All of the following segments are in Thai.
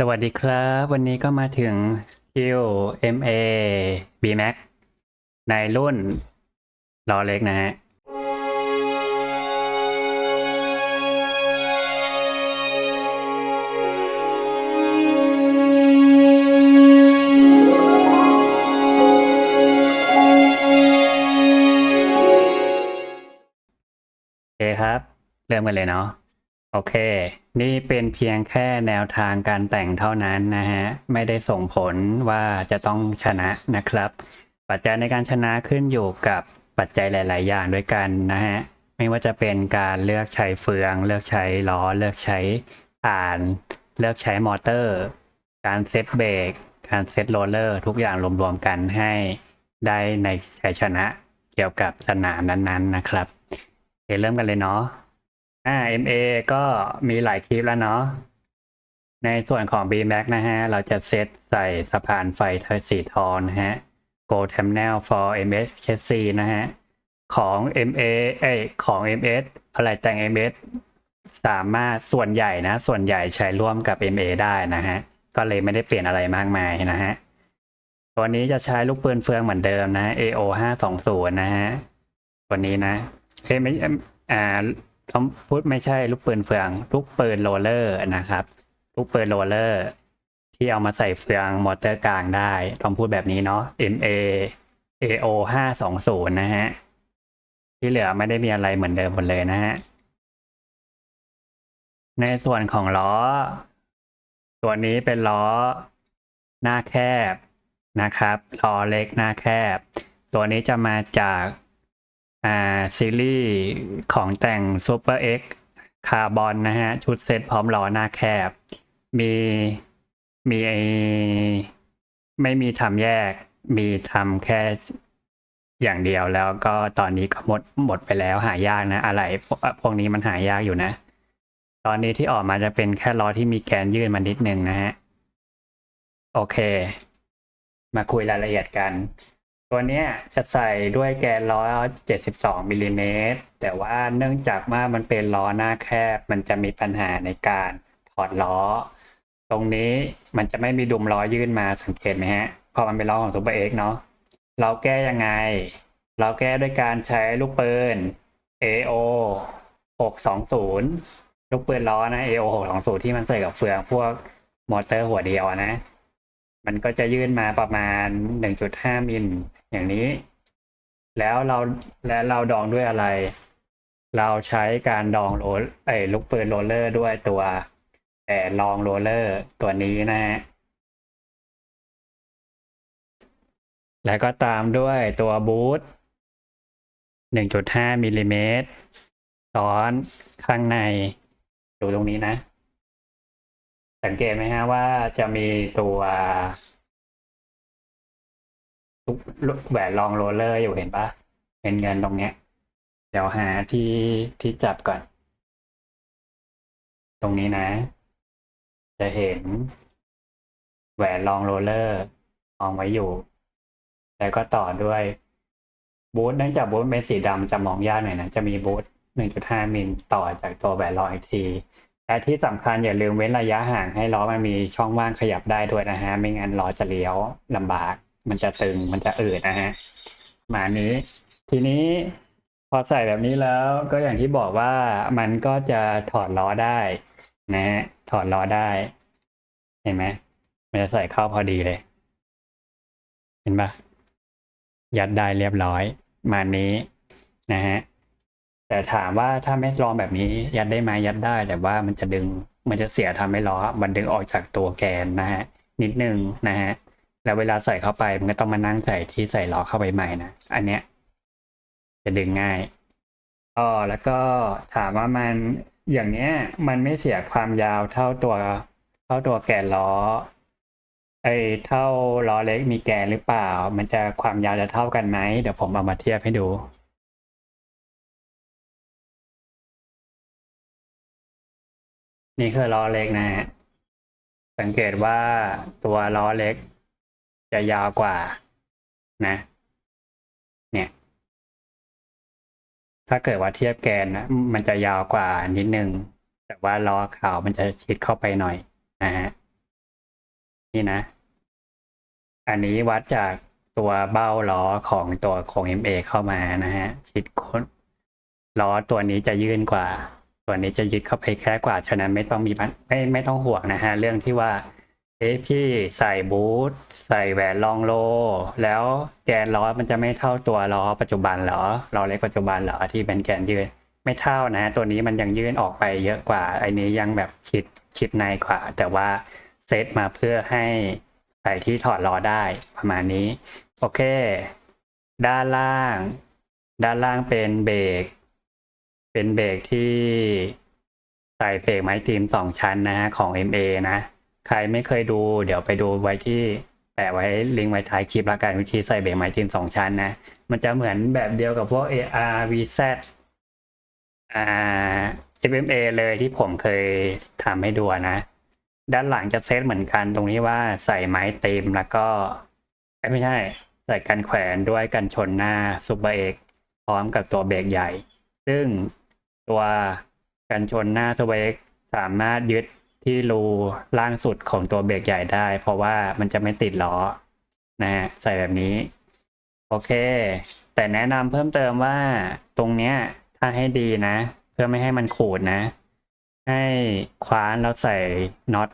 สวัสดีครับ วันนี้ก็มาถึง QMA BMAX ในรุ่นล้อเล็กนะฮะ โอเคครับ เริ่มกันเลยเนาะ โอเค นี่เป็นเพียงแค่แนวทางการแต่งเท่านั้นนะฮะ ไม่ได้ส่งผลว่าจะต้องชนะนะครับ ปัจจัยในการชนะขึ้นอยู่กับปัจจัยหลาย ๆ อย่างด้วยกันนะฮะ ไม่ว่าจะเป็นการเลือกใช้เฟือง เลือกใช้ล้อ เลือกใช้อ่าน เลือกใช้มอเตอร์ การเซตเบรก การเซตโรลเลอร์ ทุกอย่างรวม ๆ กันให้ได้ในชัยชนะเกี่ยวกับสนามนั้น ๆ นะครับเเริ่มกันเลยเนาะ อ่า MA ก็มีหลายคลิปแล้วเนาะ ในส่วนของ BMAX นะฮะ เราจะเซตใส่สะพานไฟเทอร์สีทอนะฮะ Go Terminal for MS Chassis นะฮะ ของ MA เอ้ของ MS อะไรแต่ง MS สามารถส่วนใหญ่นะ ส่วนใหญ่ใช้ร่วมกับ MA ได้นะฮะ ก็เลยไม่ได้เปลี่ยนอะไรมากมายนะฮะ ตัวนี้จะใช้ลูกปืนเฟืองเหมือนเดิมนะ AO 520นะฮะ ตัวนี้นะเอ้ไม่อ่า ต้องพูดไม่ใช่ลูกปืนเฟืองลูกปืนโรลเลอร์นะครับ ลูกปืนโรลเลอร์ ที่เอามาใส่เฟืองมอเตอร์กลางได้ต้องพูดแบบนี้เนาะ MA AO ห้าสองศูนย์นะฮะ ที่เหลือไม่ได้มีอะไรเหมือนเดิมหมดเลยนะฮะ ในส่วนของล้อ ตัวนี้เป็นล้อหน้าแคบนะครับล้อเล็กหน้าแคบ ตัวนี้จะมาจาก อ่าซีรีส์ของแต่ง Super X คาร์บอนนะฮะ ชุดเซ็ตพร้อมล้อหน้าแคบ มีมีไอไม่มีทำแยก มีทำแค่อย่างเดียวแล้วก็ตอนนี้ก็หมดหมดไปแล้วหายากนะ อะไรพวกพวกนี้มันหายากอยู่นะ ตอนนี้ที่ออกมาจะเป็นแค่ล้อที่มีแกนยื่นมานิดนึงนะฮะ โอเค มาคุยรายละเอียดกัน ตัวเนี้ยจะใส่ด้วยแกนล้อ 72มิลลิเมตรแต่ว่าเนื่องจากว่ามันเป็นล้อหน้าแคบ มันจะมีปัญหาในการถอดล้อ ตรงนี้มันจะไม่มีดุมล้อยื่นมาสังเกตไหมฮะ พอมันเป็นล้อของ Super X เอ็กเนาะ เราแก้ยังไง เราแก้ด้วยการใช้ลูกปืน AO 620 ลูกปืนล้อนะ AO 620ที่มันใส่กับเฟืองพวกมอเตอร์หัวเดียวนะ มันก็จะยื่นมาประมาณ 1.5 มิลอย่างนี้ แล้วเราและเราดองด้วยอะไร เราใช้การดองโรลไอ้ลูกปืนโรลเลอร์ด้วยตัวแต่ลองโรลเลอร์ตัวนี้นะฮะแล้วก็ตามด้วยตัวบูท1.5มิลลิเมตรซ้อนข้างใน ดูตรงนี้นะ สังเกตไหมฮะว่าจะมีตัวลูกแหวนรองโรลเลอร์อยู่เห็นปะเงินเงินตรงเนี้ย เดี๋ยวหาที่ที่จับก่อน ตรงนี้นะ จะเห็น แหวนรองโรลเลอร์รองไว้อยู่ แล้วก็ต่อด้วยบูทเนื่องจากบูทเป็นสีดำจะมองยากหน่อยนะ จะมีบูท1.5มิลต่อจากตัวแหวนรองอีกที และที่สำคัญอย่าลืมเว้นระยะห่างให้ล้อมันมีช่องว่างขยับได้ด้วยนะฮะ ไม่งั้นล้อจะเลี้ยวลำบาก มันจะตึงมันจะอืดนะฮะมานี้ ทีนี้พอใส่แบบนี้แล้วก็อย่างที่บอกว่ามันก็จะถอดล้อได้นะฮะถอดล้อได้ เห็นไหมมันจะใส่เข้าพอดีเลย เห็นปะยัดได้เรียบร้อย มานี้นะฮะ แต่ถามว่าถ้าไม่ลองแบบนี้ยัดได้ไหมยัดได้ แต่ว่ามันจะดึงมันจะเสียทำให้ล้อมันดึงออกจากตัวแกนนะฮะนิดนึงนะฮะแล้วเวลาใส่เข้าไปมันก็ต้องมานั่งใส่ที่ใส่ล้อเข้าไปใหม่นะอันเนี้ยจะดึงง่ายอ๋อแล้วก็ถามว่ามันอย่างเนี้ยมันไม่เสียความยาวเท่าตัวเท่าตัวแกนล้อไอ้เท่าล้อเล็กมีแกนหรือเปล่า มันจะความยาวจะเท่ากันไหมเดี๋ยวผมเอามาเทียบให้ดู นี่คือล้อเล็กนะฮะสังเกตว่าตัวล้อเล็ก จะยาวกว่านะ เนี่ย ถ้าเกิดว่าเทียบแกนนะมันจะยาวกว่านิดนึง แต่ว่าล้อขาวมันจะชิดเข้าไปหน่อยนะฮะนี่นะ อันนี้วัดจากตัวเบ้าล้อของตัวโครง MA เข้ามานะฮะชิดค้นล้อตัวนี้จะยื่นกว่า ตัวนี้จะยึดเข้าไปแค่กว่า ฉะนั้นไม่ต้องมีไม่ไม่ต้องห่วงนะฮะ เรื่องที่ว่าเอ๊ะพี่ใส่บูทใส่แหวนรองโล แล้วแกนล้อมันจะไม่เท่าตัวล้อปัจจุบันเหรอล้อเล็กปัจจุบันเหรอที่เป็นแกนยืนไม่เท่านะ ตัวนี้มันยังยื่นออกไปเยอะกว่าไอ้นี้ยังแบบชิดชิดในกว่า แต่ว่าเซตมาเพื่อให้ใส่ที่ถอดล้อได้ประมาณนี้ โอเค ด้านล่าง ด้านล่างเป็นเบรก เป็นเบรกที่ใส่เบรกไม้ตีมสองชั้นนะฮะของ MA นะ ใครไม่เคยดูเดี๋ยวไปดูไว้ที่แปะไว้ลิงก์ไว้ท้ายคลิปละกันวิธีใส่เบรกไม้ทีมสองชั้นนะ มันจะเหมือนแบบเดียวกับพวก AR VZ อ่า FMA เลยที่ผมเคยทำให้ดูนะ ด้านหลังจะเซตเหมือนกันตรงนี้ว่าใส่ไม้เต็มแล้วก็ ไม่ใช่ ใส่กันแขวนด้วยกันชนหน้าซูเปอร์เอกพร้อมกับตัวเบรกใหญ่ ซึ่ง ตัวกันชนหน้าซูเปอร์เอกสามารถยึดที่รูล่างสุดของตัวเบรกใหญ่ได้ เพราะว่ามันจะไม่ติดล้อนะฮะใส่แบบนี้ โอเค แต่แนะนำเพิ่มเติมว่าตรงเนี้ยถ้าให้ดีนะ เพื่อไม่ให้มันขูดนะ ให้คว้านแล้วใส่น็อต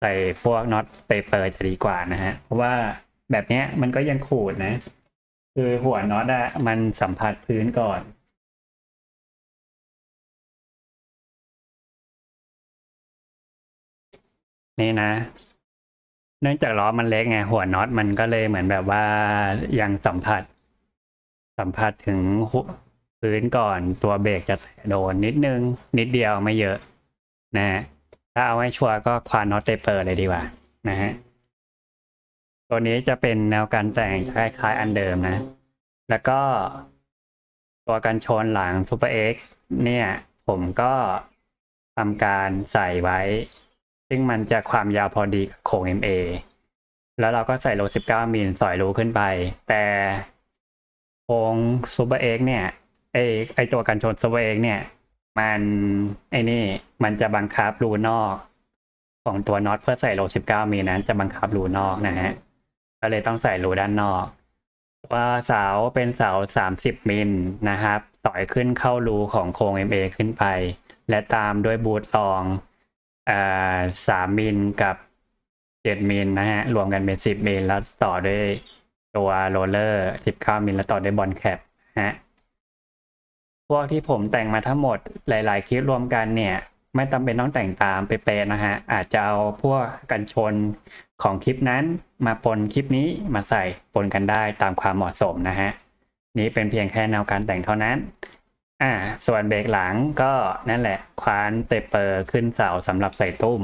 ใส่พวกน็อตเปเปอร์จะดีกว่านะฮะ เพราะว่าแบบเนี้ยมันก็ยังขูดนะ คือหัวน็อตอะมันสัมผัสพื้นก่อน นี่นะ เนื่องจากล้อมันเล็กไงหัวน็อตมันก็เลยเหมือนแบบว่ายังสัมผัส สัมผัสถึงพื้นก่อนตัวเบรกจะโดนนิดนึง นิดเดียวไม่เยอะ นะฮะถ้าเอาให้ชัวร์ก็ควานน็อตเตเปอร์เลยดีกว่านะฮะตัวนี้จะเป็นแนวการแต่งคล้ายๆอันเดิมนะ แล้วก็ตัวกันชนหลัง Super X เนี่ย ผมก็ทำการใส่ไว้ ซึ่งมันจะความยาวพอดีกับโครง MA แล้วเราก็ใส่โล19มิลสอยรูขึ้นไป แต่โครง Super X เนี่ยไอไอตัวกันชน Super X เนี่ย มันไอนี่มันจะบังคับรูนอก ของตัวน็อตเพื่อใส่โล19มิลนั้น จะบังคับรูนอกนะฮะก็เลยต้องใส่รูด้านนอกว่าเสาเป็นเสา30มิลนะครับ ต่อยขึ้นเข้ารูของโครง MA ขึ้นไป และตามด้วยบูทรอง อ่าสามมิลกับเจ็ดมิลนะฮะ รวมกันเป็นสิบมิลแล้วต่อด้วยตัวโรลเลอร์สิบเก้ามิลแล้วต่อด้วยบอลแคปฮะพวกที่ผมแต่งมาทั้งหมดหลาย ๆ คลิปรวมกันเนี่ย ไม่จำเป็นต้องแต่งตามเป๊ะนะฮะ อาจจะเอาพวกกันชนของคลิปนั้นมาปนคลิปนี้มาใส่ปนกันได้ตามความเหมาะสมนะฮะนี้เป็นเพียงแค่แนวการแต่งเท่านั้น อ่า ส่วนเบรกหลังก็นั่นแหละ คว้านเตเปอร์ขึ้นเสาสำหรับใส่ตุ้ม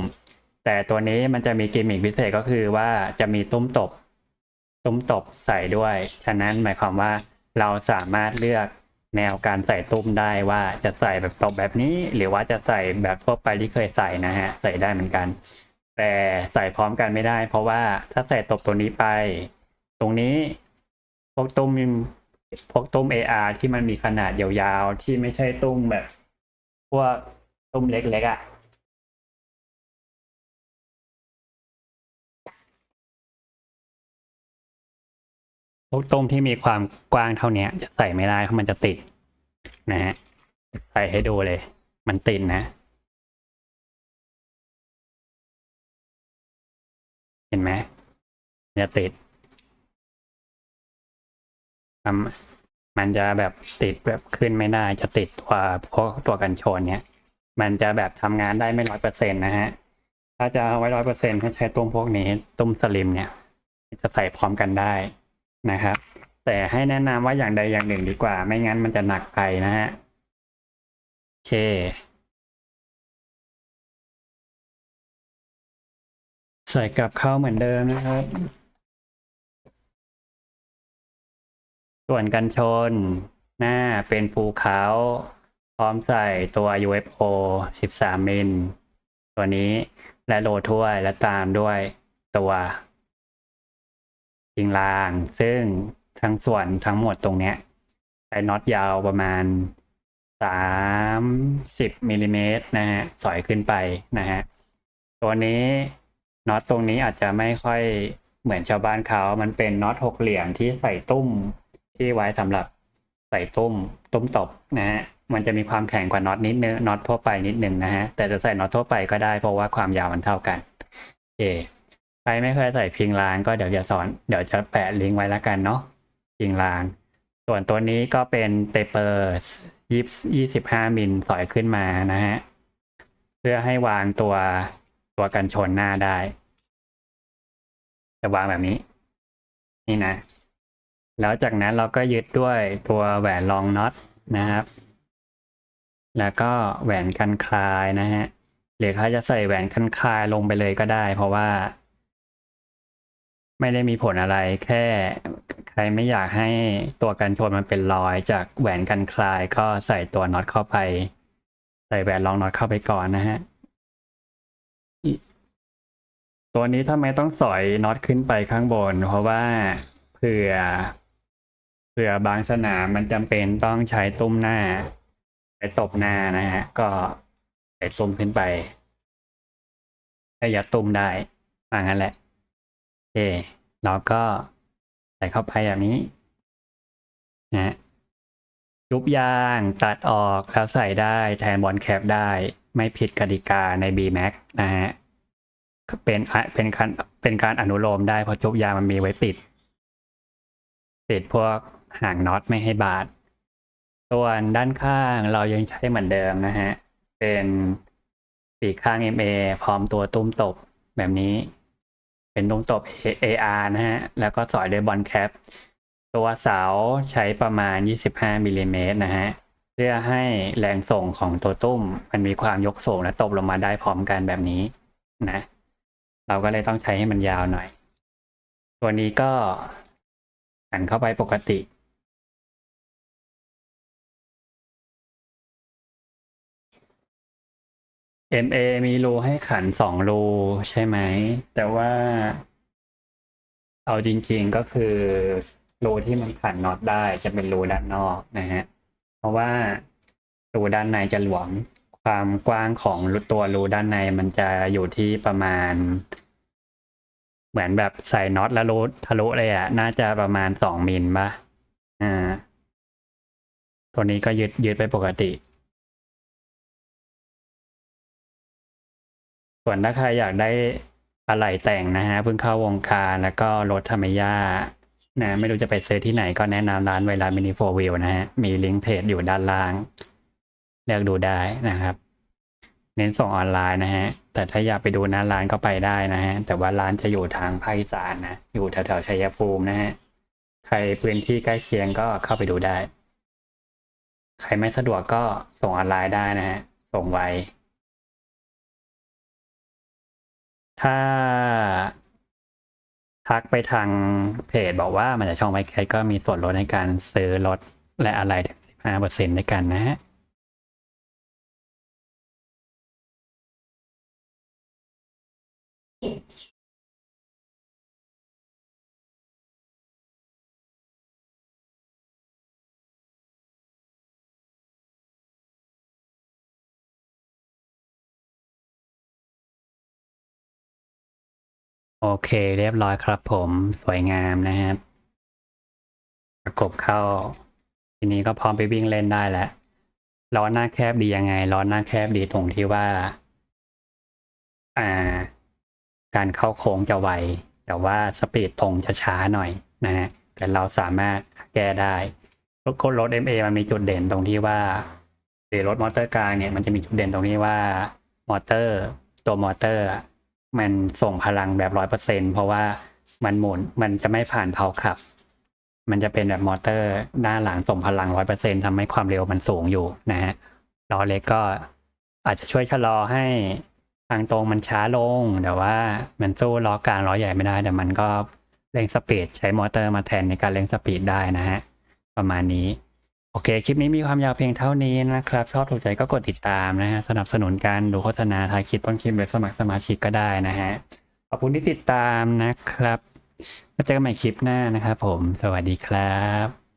แต่ตัวนี้มันจะมีกิมมิคพิเศษก็คือว่าจะมีตุ้มตบ ตุ้มตบใส่ด้วย ฉะนั้นหมายความว่าเราสามารถเลือกแนวการใส่ตุ้มได้ว่าจะใส่แบบตบแบบนี้ หรือว่าจะใส่แบบทั่วไปที่เคยใส่นะฮะ ใส่ได้เหมือนกัน แต่ใส่พร้อมกันไม่ได้ เพราะว่าถ้าใส่ตบตัวนี้ไป ตรงนี้พวกตุ้ม พวกตุ้ม AR ที่มันมีขนาดยาวๆ ที่ไม่ใช่ตุ้มแบบ พวกตุ้มเล็กๆอะ่ะพวกตุ้มที่มีความกว้างเท่านี้จะใส่ไม่ได้เพราะมันจะติด นะฮะใส่ให้ดูเลย มันติดนะ เห็นไหมจะติด มันมันจะแบบติดแบบขึ้นไม่ได้จะติดตัวพวกตัวกันชนเนี้ยมันจะแบบทำงานได้ไม่ร้อยเปอร์เซ็นต์นะฮะ ถ้าจะเอาไว้ร้อยเปอร์เซ็นต์ให้ใช้ตุ้มพวกนี้ ตุ้มสลิมเนี่ย จะใส่พร้อมกันได้นะครับ แต่ให้แนะนำว่าอย่างใดอย่างหนึ่งดีกว่า ไม่งั้นมันจะหนักไปนะฮะโอเคใส่กลับเข้าเหมือนเดิมนะครับ ส่วนกันชน หน้าเป็นฟูลเขาพร้อมใส่ตัว UFO 13 มิล ตัวนี้และโลถ้วยและตามด้วยตัวยิงราง ซึ่งทั้งส่วนทั้งหมดตรงเนี้ยใช้น็อตยาวประมาณ 30มิลลิเมตรนะฮะ สอยขึ้นไปนะฮะ ตัวนี้น็อตตรงนี้อาจจะไม่ค่อยเหมือนชาวบ้านเขา มันเป็นน็อตหกเหลี่ยมที่ใส่ตุ้ม ที่ไว้สำหรับใส่ตุ้มตุ้มตบนะฮะมันจะมีความแข็งกว่าน็อตนิดนึงน็อตทั่วไปนิดนึงนะฮะแต่จะใส่น็อตทั่วไปก็ได้เพราะว่าความยาวมันเท่ากันโอเคใครไม่เคยใส่พิงรางก็เดี๋ยวจะสอนเดี๋ยวจะแปะลิงก์ไว้แล้วกันเนาะพิงราง ส่วนตัวนี้ก็เป็นเตเปอร์ยี่ยี่สิบห้ามิลสอยขึ้นมานะฮะเพื่อให้วางตัวตัวกันชนหน้าได้ จะวางแบบนี้ นี่นะ แล้วจากนั้นเราก็ยึดด้วยตัวแหวนรองน็อตนะครับ แล้วก็แหวนกันคลายนะฮะหรือเขาจะใส่แหวนกันคลายลงไปเลยก็ได้ เพราะว่า ไม่ได้มีผลอะไร แค่ใครไม่อยากให้ตัวกันชนมันเป็นรอย จากแหวนกันคลายก็ใส่ตัวน็อตเข้าไป ใส่แหวนรองน็อตเข้าไปก่อนนะฮะตัวนี้ทำไมต้องสอยน็อตขึ้นไปข้างบน เพราะว่าเผื่อ ผื่อบางสนามมันจำเป็นต้องใช้ตุ้มหน้าไปตบหน้านะฮะ ก็ใส่ตุ้มขึ้นไปให้ยัดตุ้มได้ว่างั้นแหละโอเคเราก็ใส่เข้าไปแบบนี้นะฮะยุบยางตัดออกแล้วใส่ได้แทนบอลแคปได้ ไม่ผิดกติกาใน B-Max นะฮะเป็นเป็นการเป็นการอนุโลมได้เพราะจุบยางมันมีไว้ปิด ปิดพวก หางน็อตไม่ให้บาดส่วนด้านข้างเรายังใช้เหมือนเดิมนะฮะ เป็นปีกข้าง MA พร้อมตัวตุ้มตบแบบนี้ เป็นตุ้มตบ AR นะฮะ แล้วก็สอยด้วยบอลแคป ตัวเสาใช้ประมาณ 25มิลลิเมตรนะฮะ เพื่อให้แรงส่งของตัวตุ้ม มันมีความยกสูงและตบลงมาได้พร้อมกันแบบนี้นะ เราก็เลยต้องใช้ให้มันยาวหน่อย ตัวนี้ก็หันเข้าไปปกติ MA มีรูให้ขันสองรูใช่ไหม แต่ว่าเอาจริงๆก็คือรูที่มันขันน็อตได้จะเป็นรูด้านนอกนะฮะ เพราะว่ารูด้านในจะหลวมความกว้างของตัวรูด้านในมันจะอยู่ที่ประมาณ เหมือนแบบใส่น็อตแล้วรูทะลุเลยอะน่าจะประมาณสองมิลป่ะอ่าตัวนี้ก็ยึดยึดไปปกติ ส่วนถ้าใครอยากได้อะไรแต่งนะฮะเพิ่งเข้าวงการแล้วก็รถธรรมยานะไม่รู้จะไปซื้อที่ไหนก็แนะนำร้านเวลามินิโฟวิลนะฮะ มีลิงก์เพจอยู่ด้านล่าง เลือกดูได้นะครับ เน้นส่งออนไลน์นะฮะ แต่ถ้าอยากไปดูหน้าร้านก็ไปได้นะฮะ แต่ว่าร้านจะอยู่ทางภาคอีสานนะ อยู่แถวๆชัยภูมินะฮะ ใครพื้นที่ใกล้เคียงก็เข้าไปดูได้ ใครไม่สะดวกก็ส่งออนไลน์ได้นะฮะ ส่งไว ถ้าทักไปทางเพจบอกว่ามันจะช่องไวแคทก็มีส่วนลดในการซื้อรถและอะไรถึง 15%ด้วยกันนะฮะ โอเคเรียบร้อยครับผมสวยงามนะครับ ประกบเข้า ทีนี้ก็พร้อมไปวิ่งเล่นได้แล้วล้อหน้าแคบดียังไงล้อหน้าแคบดีตรงที่ว่า อ่า การเข้าโค้งจะไว แต่ว่าสปีดตรงจะช้าหน่อยนะฮะแต่เราสามารถแก้ได้รถรถ MA มันมีจุดเด่นตรงที่ว่าหรือรถมอเตอร์กลางเนี่ยมันจะมีจุดเด่นตรงที่ว่ามอเตอร์ ตัวมอเตอร์ มันส่งพลังแบบร้อยเปอร์เซ็นเพราะว่ามันหมุนมันจะไม่ผ่านเพาขับ มันจะเป็นแบบมอเตอร์ด้านหลังส่งพลังร้อยเปอร์เซ็นทำให้ความเร็วมันสูงอยู่นะฮะล้อเล็กก็อาจจะช่วยชะลอให้ทางตรงมันช้าลง แต่ว่ามันสู้ล้อกลางล้อใหญ่ไม่ได้ แต่มันก็เร่งสปีดใช้มอเตอร์มาแทนในการเร่งสปีดได้นะฮะ ประมาณนี้ โอเค คลิปนี้มีความยาวเพียงเท่านี้นะครับ ชอบถูกใจก็กดติดตามนะฮะ สนับสนุนการดูโฆษณาทายคลิปต้นคลิปเว็บสมัครสมาชิกก็ได้นะฮะ ขอบคุณที่ติดตามนะครับมาเจอกันใหม่คลิปหน้านะครับผม สวัสดีครับ